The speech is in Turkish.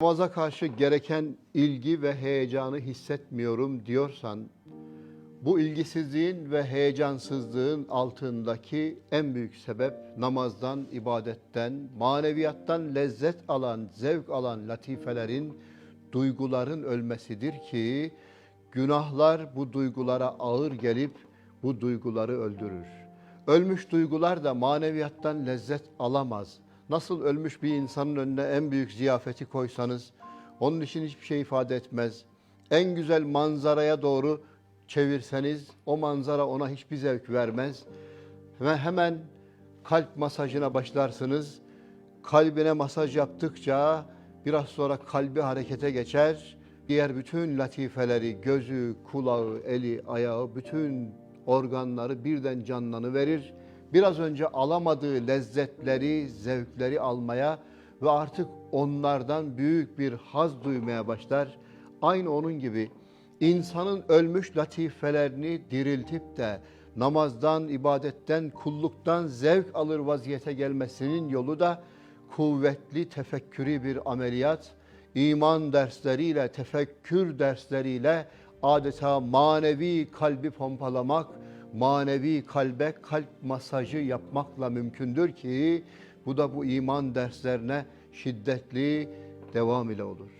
Namaza karşı gereken ilgi ve heyecanı hissetmiyorum diyorsan, bu ilgisizliğin ve heyecansızlığın altındaki en büyük sebep namazdan, ibadetten, maneviyattan lezzet alan, zevk alan latifelerin, duyguların ölmesidir ki günahlar bu duygulara ağır gelip bu duyguları öldürür. Ölmüş duygular da maneviyattan lezzet alamaz. Nasıl ölmüş bir insanın önüne en büyük ziyafeti koysanız onun için hiçbir şey ifade etmez. En güzel manzaraya doğru çevirseniz o manzara ona hiçbir zevk vermez. Ve hemen kalp masajına başlarsınız. Kalbine masaj yaptıkça biraz sonra kalbi harekete geçer. Diğer bütün latifeleri, gözü, kulağı, eli, ayağı, bütün organları birden canlanıverir. Biraz önce alamadığı lezzetleri, zevkleri almaya ve artık onlardan büyük bir haz duymaya başlar. Aynı onun gibi insanın ölmüş latifelerini diriltip de namazdan, ibadetten, kulluktan zevk alır vaziyete gelmesinin yolu da kuvvetli tefekkürü bir ameliyat, iman dersleriyle, tefekkür dersleriyle adeta manevi kalbi pompalamak, manevi kalbe kalp masajı yapmakla mümkündür ki bu da bu iman derslerine şiddetli devam ile olur.